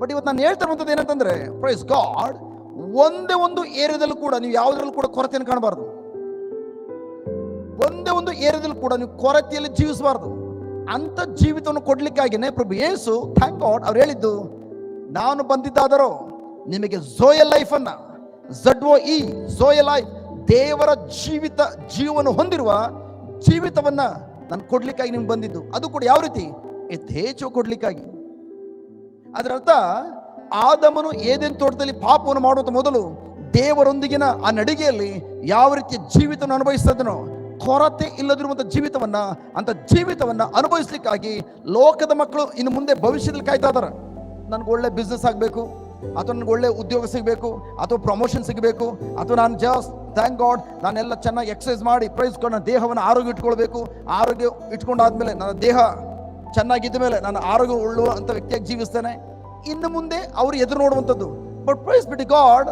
But ಇವತ್ತು ನಾನು ಹೇಳ್ತಾ ಇರುವಂಥದ್ದು ಏನಂತಂದ್ರೆ ಪ್ರೈಸ್ ಗಾಡ್ ಒಂದೇ ಒಂದು ಏರಿಯಾದಲ್ಲೂ ಕೂಡ ನೀವು ಯಾವುದ್ರಲ್ಲೂ ಕೂಡ ಕೊರತೆಯನ್ನು ಕಾಣಬಾರ್ದು. ಒಂದೇ ಒಂದು ಏರಿಯಾದಲ್ಲಿ ಕೂಡ ನೀವು ಕೊರತೆಯಲ್ಲಿ ಜೀವಿಸಬಾರ್ದು. ಅಂತ ಜೀವಿತವನ್ನು ಕೊಡ್ಲಿಕ್ಕಾಗಿನೇ ಪ್ರಭು ಯೇಸು ಥ್ಯಾಂಕ್ ಗಾಡ್ ಅವ್ರು ಹೇಳಿದ್ದು, ನಾನು ಬಂದಿದ್ದಾದರೂ ನಿಮಗೆ ಝೋಯ ಲೈಫ್ ಅನ್ನ Z O E Zoe life ದೇವರ ಜೀವಿತ ಜೀವನ ಹೊಂದಿರುವ ಜೀವಿತವನ್ನ ನಾನು ಕೊಡ್ಲಿಕ್ಕಾಗಿ ನಿಮ್ಗೆ ಬಂದಿದ್ದು. ಅದು ಕೂಡ ಯಾವ ರೀತಿ? ಯಥೇಚ್ಛ ಕೊಡ್ಲಿಕ್ಕಾಗಿ. ಅದರ ಅರ್ಥ ಆದಮನು ಏದೇನ್ ತೋಟದಲ್ಲಿ ಪಾಪವನ್ನು ಮಾಡುವಂತ ಮೊದಲು ದೇವರೊಂದಿಗಿನ ಆ ನಡಿಗೆಯಲ್ಲಿ ಯಾವ ರೀತಿಯ ಜೀವಿತವನ್ನು ಅನುಭವಿಸ್ತದನೋ ಕೊರತೆ ಇಲ್ಲದಿರುವಂತ ಜೀವಿತವನ್ನ, ಅಂತ ಜೀವಿತವನ್ನ ಅನುಭವಿಸ್ಲಿಕ್ಕಾಗಿ ಲೋಕದ ಮಕ್ಕಳು ಇನ್ನು ಮುಂದೆ ಭವಿಷ್ಯದಲ್ಲಿ ಕಾಯ್ತಾ ಇದಾರೆ. ನನ್ಗೆ ಒಳ್ಳೆ ಬಿಸ್ನೆಸ್ ಆಗಬೇಕು, ಅಥವಾ ನನಗೆ ಒಳ್ಳೆ ಉದ್ಯೋಗ ಸಿಗಬೇಕು, ಅಥವಾ ಪ್ರಮೋಷನ್ ಸಿಗಬೇಕು, ಅಥವಾ ನಾನು ಜಸ್ಟ್ ಥ್ಯಾಂಕ್ ಗಾಡ್ ನಾನೆಲ್ಲ ಚೆನ್ನಾಗಿ ಎಕ್ಸಸೈಸ್ ಮಾಡಿ ಪ್ರೈಸ್ ನನ್ನ ದೇಹವನ್ನು ಆರೋಗ್ಯ ಇಟ್ಕೊಳ್ಬೇಕು. ಆರೋಗ್ಯ ಇಟ್ಕೊಂಡಾದ್ಮೇಲೆ ನನ್ನ ದೇಹ ಚೆನ್ನಾಗಿದ್ದ ಮೇಲೆ ನಾನು ಆರೋಗ್ಯ ಉಳ್ಳುವಂತ ವ್ಯಕ್ತಿಯಾಗಿ ಜೀವಿಸ್ತೇನೆ. ಇನ್ನು ಮುಂದೆ ಅವರು ಎದುರು ನೋಡುವಂಥದ್ದು. ಬಟ್ ಪ್ರೈಸ್ ಬಿಟ್ ಗಾಡ್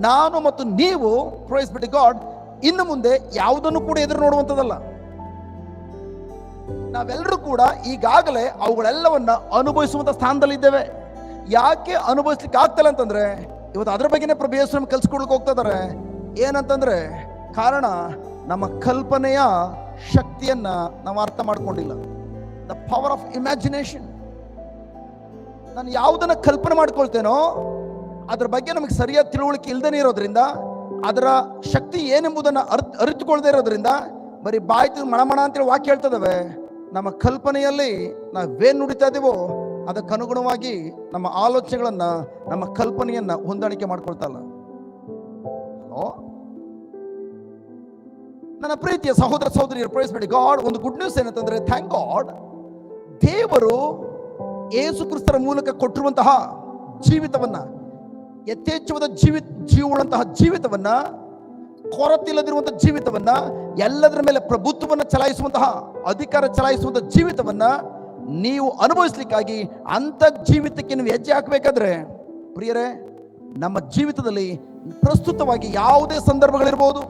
ನಾನು ಮತ್ತು ನೀವು ಪ್ರೈಸ್ ಬಿಟ್ ಗಾಡ್ ಇನ್ನು ಮುಂದೆ ಯಾವುದನ್ನು ಕೂಡ ಎದುರು ನೋಡುವಂಥದ್ದಲ್ಲ. ನಾವೆಲ್ಲರೂ ಕೂಡ ಈಗಾಗಲೇ ಅವುಗಳೆಲ್ಲವನ್ನ ಅನುಭವಿಸುವಂತ ಸ್ಥಾನದಲ್ಲಿದ್ದೇವೆ ಯಾಕೆ ಅನುಭವಿಸ್ಲಿಕ್ಕೆ ಆಗ್ತಲ್ಲ ಅಂತಂದ್ರೆ, ಇವತ್ತು ಅದ್ರ ಬಗ್ಗೆನೇ ಪ್ರಭು ಯೇಸು ನಮ್ಗೆ ಹೋಗ್ತಾ ಇದಾರೆ ಏನಂತಂದ್ರೆ, ಕಾರಣ ನಮ್ಮ ಕಲ್ಪನೆಯ ಶಕ್ತಿಯನ್ನ ನಾವು ಅರ್ಥ ಮಾಡ್ಕೊಂಡಿಲ್ಲ. ದ ಪವರ್ ಆಫ್ ಇಮ್ಯಾಜಿನೇಷನ್ ನಾನು ಯಾವುದನ್ನು ಕಲ್ಪನೆ ಮಾಡ್ಕೊಳ್ತೇನೋ, ಅದ್ರ ಬಗ್ಗೆ ನಮಗೆ ಸರಿಯಾದ ತಿಳುವಳಿಕೆ ಇಲ್ದೇನೆ ಇರೋದ್ರಿಂದ, ಅದರ ಶಕ್ತಿ ಏನೆಂಬುದನ್ನು ಅರ್ಥ ಅರಿತುಕೊಳ್ಳದೆ ಇರೋದ್ರಿಂದ, ಬರೀ ಬಾಯ್ತು ಮಣಮಣ ಅಂತೇಳಿ ವಾಕ್ಯ ಹೇಳ್ತದವೆ. ನಮ್ಮ ಕಲ್ಪನೆಯಲ್ಲಿ ನಾವೇನು ನುಡಿತಾ ಇದೀವೋ, ಅದಕ್ಕನುಗುಣವಾಗಿ ನಮ್ಮ ಆಲೋಚನೆಗಳನ್ನ, ನಮ್ಮ ಕಲ್ಪನೆಯನ್ನ ಹೊಂದಾಣಿಕೆ ಮಾಡ್ಕೊಳ್ತಲ್ಲ ನನ್ನ ಪ್ರೀತಿಯ ಸಹೋದರ ಸಹೋದರಿಯರು ಪ್ರೈಸ್ಬೇಡಿ ಗಾಡ್ ಒಂದು ಗುಡ್ ನ್ಯೂಸ್ ಏನಂತಂದ್ರೆ ಥ್ಯಾಂಕ್ ಗಾಡ್ ದೇವರು ಏಸು ಕ್ರಿಸ್ತರ ಮೂಲಕ ಕೊಟ್ಟಿರುವಂತಹ ಜೀವಿತವನ್ನ, ಯಥೇಚ್ಛವಾದ ಜೀವಿ ಜೀವಳಂತಹ ಜೀವಿತವನ್ನ ಕೊರತಿಲ್ಲದಿರುವಂತಹ ಜೀವಿತವನ್ನ, ಎಲ್ಲದರ ಮೇಲೆ ಪ್ರಭುತ್ವವನ್ನು ಚಲಾಯಿಸುವಂತಹ, ಅಧಿಕಾರ ಚಲಾಯಿಸುವಂತಹ ಜೀವಿತವನ್ನ ನೀವು ಅನುಭವಿಸ್ಲಿಕ್ಕಾಗಿ ಅಂತ ಜೀವಿತಕ್ಕೆ ನೀವು ಹೆಜ್ಜೆ ಹಾಕಬೇಕಾದ್ರೆ, ಪ್ರಿಯರೇ, ನಮ್ಮ ಜೀವಿತದಲ್ಲಿ ಪ್ರಸ್ತುತವಾಗಿ ಯಾವುದೇ ಸಂದರ್ಭಗಳಿರ್ಬೋದು,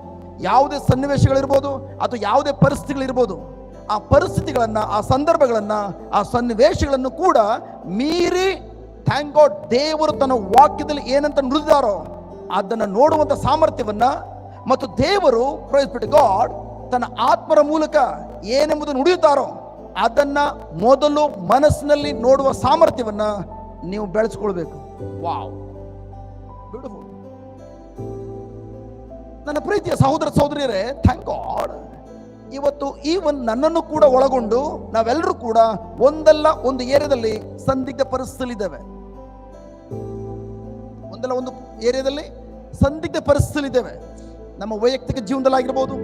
ಯಾವುದೇ ಸನ್ನಿವೇಶಗಳಿರ್ಬೋದು, ಅಥವಾ ಯಾವುದೇ ಪರಿಸ್ಥಿತಿಗಳಿರ್ಬೋದು ಆ ಪರಿಸ್ಥಿತಿಗಳನ್ನು, ಆ ಸಂದರ್ಭಗಳನ್ನು, ಆ ಸನ್ನಿವೇಶಗಳನ್ನು ಕೂಡ ಮೀರಿ ಥ್ಯಾಂಕ್ ಗಾಡ್ ದೇವರು ತನ್ನ ವಾಕ್ಯದಲ್ಲಿ ಏನಂತ ನುಡಿದಾರೋ ಅದನ್ನು ನೋಡುವಂಥ ಸಾಮರ್ಥ್ಯವನ್ನು ಮತ್ತು ದೇವರು ಪ್ರೈಸ್ ಬಿಟ್ಟು ಗಾಡ್ ತನ್ನ ಆತ್ಮರ ಮೂಲಕ ಏನೆಂಬುದು ನುಡಿಯುತ್ತಾರೋ ಅದನ್ನು ಮೊದಲು ಮನಸ್ಸಿನಲ್ಲಿ ನೋಡುವ ಸಾಮರ್ಥ್ಯವನ್ನು ನೀವು ಬೆಳೆಸ್ಕೊಳ್ಬೇಕು. ವಾವ್ ನನ್ನ ಪ್ರೀತಿಯ ಸಹೋದರ ಸಹೋದರಿಯರೇ ಥ್ಯಾಂಕ್ ಗಾಡ್ ಇವತ್ತು ಈ ಒಂದು ನನ್ನನ್ನು ಕೂಡ ಒಳಗೊಂಡು ನಾವೆಲ್ಲರೂ ಕೂಡ ಒಂದಲ್ಲ ಒಂದು ಏರಿಯಾದಲ್ಲಿ ಸಂದಿಗ್ಧ ಪರಿಸ್ಥಿತಿಲಿದ್ದೇವೆ ಒಂದಲ್ಲ ಒಂದು ಏರಿಯಾದಲ್ಲಿ ಸಂದಿಗ್ಧ ಪರಿಸ್ಥಿತಿಲಿದ್ದೇವೆ ನಮ್ಮ ವೈಯಕ್ತಿಕ ಜೀವನದಲ್ಲಾಗಿರ್ಬೋದು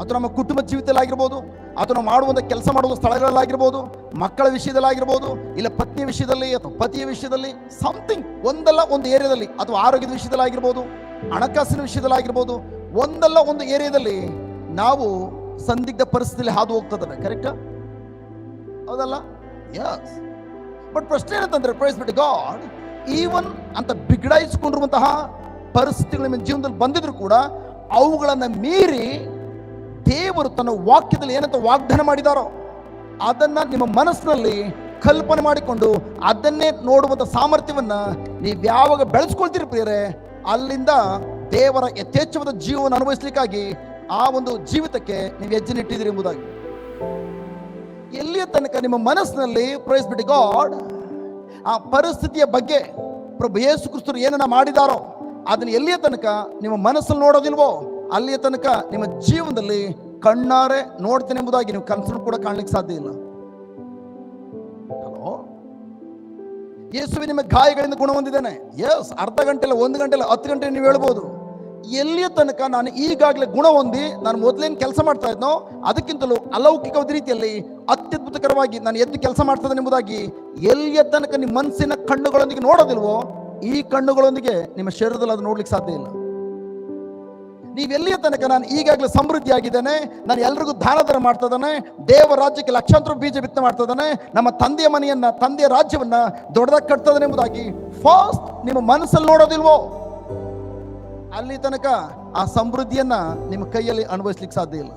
ಅಥವಾ ನಮ್ಮ ಕುಟುಂಬ ಜೀವಿತದಲ್ಲಾಗಿರ್ಬೋದು ಅಥವಾ ನಾವು ಮಾಡುವಂಥ ಕೆಲಸ ಮಾಡುವ ಸ್ಥಳಗಳಲ್ಲಾಗಿರ್ಬೋದು, ಮಕ್ಕಳ ವಿಷಯದಲ್ಲಾಗಿರ್ಬೋದು, ಇಲ್ಲ ಪತ್ನಿಯ ವಿಷಯದಲ್ಲಿ ಅಥವಾ ಪತಿಯ ವಿಷಯದಲ್ಲಿ ಸಮಥಿಂಗ್ ಒಂದಲ್ಲ ಒಂದು ಏರಿಯಾದಲ್ಲಿ ಅಥವಾ ಆರೋಗ್ಯದ ವಿಷಯದಲ್ಲಾಗಿರ್ಬೋದು, ಹಣಕಾಸಿನ ವಿಷಯದಲ್ಲಾಗಿರ್ಬೋದು, ಒಂದಲ್ಲ ಒಂದು ಏರಿಯಾದಲ್ಲಿ ನಾವು ಸಂದಿಗ್ಧ ಪರಿಸ್ಥಿತಿಯಲ್ಲಿ ಹಾದು ಹೋಗ್ತದೆ ಕರೆಕ್ಟಾ ಹೌದಲ್ಲ? ಯಸ್ ಬಟ್ ಪ್ರಶ್ನೆ ಏನಂತಂದ್ರೆ ಪ್ರೈಸ್ ಬಿಟ್ಟು ಗಾಡ್ ಈವನ್ ಅಂತ ಬಿಗಡಾಯಿಸಿಕೊಂಡಿರುವಂತಹ ಪರಿಸ್ಥಿತಿಗಳು ನಿಮ್ಮ ಜೀವನದಲ್ಲಿ ಬಂದಿದ್ರು ಕೂಡ ಅವುಗಳನ್ನು ಮೀರಿ ದೇವರು ತನ್ನ ವಾಕ್ಯದಲ್ಲಿ ಏನಂತ ವಾಗ್ದಾನ ಮಾಡಿದಾರೋ, ಅದನ್ನ ನಿಮ್ಮ ಮನಸ್ಸಿನಲ್ಲಿ ಕಲ್ಪನೆ ಮಾಡಿಕೊಂಡು ಅದನ್ನೇ ನೋಡುವಂಥ ಸಾಮರ್ಥ್ಯವನ್ನ ನೀವು ಯಾವಾಗ ಬೆಳೆಸ್ಕೊಳ್ತೀರಿ ಪ್ರಿಯರೇ, ಅಲ್ಲಿಂದ ದೇವರ ಯಥೇಚ್ಛವಾದ ಜೀವನ ಅನುಭವಿಸ್ಲಿಕ್ಕಾಗಿ ಆ ಒಂದು ಜೀವಿತಕ್ಕೆ ನೀವು ಹೆಜ್ಜೆ ನೆಟ್ಟಿದ್ದೀರಿ ಎಂಬುದಾಗಿ. ಎಲ್ಲಿಯ ತನಕ ನಿಮ್ಮ ಮನಸ್ಸಿನಲ್ಲಿ ಪ್ರೈಸ್ ಬಿಟ್ಟು ಗಾಡ್ ಆ ಪರಿಸ್ಥಿತಿಯ ಬಗ್ಗೆ ಪ್ರಭು ಯೇಸು ಕ್ರಿಸ್ತರು ಏನನ್ನ ಮಾಡಿದಾರೋ ಅದನ್ನ ಎಲ್ಲಿಯ ತನಕ ನಿಮ್ಮ ಮನಸ್ಸಲ್ಲಿ ನೋಡೋದಿಲ್ವೋ ಅಲ್ಲಿಯ ತನಕ ನಿಮ್ಮ ಜೀವನದಲ್ಲಿ ಕಣ್ಣಾರೆ ನೋಡ್ತೇನೆ ಎಂಬುದಾಗಿ ನೀವು ಕನಸನ್ನು ಕೂಡ ಕಾಣಲಿಕ್ಕೆ ಸಾಧ್ಯ ಇಲ್ಲ. ಹಲೋ ಯೇಸುವೆ ನಿಮ್ಮ ಗಾಯಗಳಿಂದ ಗುಣ ಹೊಂದಿದ್ದೇನೆ ಎಸ್ ಅರ್ಧ ಗಂಟೆಲ್ಲ ಒಂದು ಗಂಟೆಲ್ಲ ಹತ್ತು ಗಂಟೆ ನೀವು ಹೇಳ್ಬೋದು. ಎಲ್ಲಿಯ ತನಕ ನಾನು ಈಗಾಗಲೇ ಗುಣ ಹೊಂದಿ ನಾನು ಮೊದಲೇನು ಕೆಲಸ ಮಾಡ್ತಾ ಇದ್ನೋ ಅದಕ್ಕಿಂತಲೂ ಅಲೌಕಿಕವಾದ ರೀತಿಯಲ್ಲಿ ಅತ್ಯದ್ಭುತಕರವಾಗಿ ನಾನು ಎದ್ದು ಕೆಲಸ ಮಾಡ್ತದೆ ಎಂಬುದಾಗಿ ಎಲ್ಲಿಯ ತನಕ ನಿಮ್ಮ ಮನಸ್ಸಿನ ಕಣ್ಣುಗಳೊಂದಿಗೆ ನೋಡೋದಿಲ್ವೋ ಈ ಕಣ್ಣುಗಳೊಂದಿಗೆ ನಿಮ್ಮ ಶರೀರದಲ್ಲಿ ಅದು ನೋಡ್ಲಿಕ್ಕೆ ಸಾಧ್ಯ ಇಲ್ಲ. ನೀವೆಲ್ಲಿಯ ತನಕ ನಾನು ಈಗಾಗಲೇ ಸಮೃದ್ಧಿಯಾಗಿದ್ದೇನೆ ನಾನು ಎಲ್ರಿಗೂ ದಾನ ಧರ ಮಾಡ್ತಾ ಇದ್ದಾನೆ, ದೇವ ರಾಜ್ಯಕ್ಕೆ ಲಕ್ಷಾಂತರ ಬೀಜ ಬಿತ್ತನೆ ಮಾಡ್ತಾ ಇದ್ದಾನೆ, ನಮ್ಮ ತಂದೆಯ ಮನೆಯನ್ನ, ತಂದೆಯ ರಾಜ್ಯವನ್ನ ದೊಡ್ಡದಾಗಿ ಕಟ್ತದನೆ ಎಂಬುದಾಗಿ ಫಾಸ್ಟ್ ನಿಮ್ಮ ಮನಸ್ಸಲ್ಲಿ ನೋಡೋದಿಲ್ವೋ? ಅಲ್ಲಿ ತನಕ ಆ ಸಮೃದ್ಧಿಯನ್ನ ನಿಮ್ಮ ಕೈಯಲ್ಲಿ ಅನುಭವಿಸ್ಲಿಕ್ಕೆ ಸಾಧ್ಯ ಇಲ್ಲ.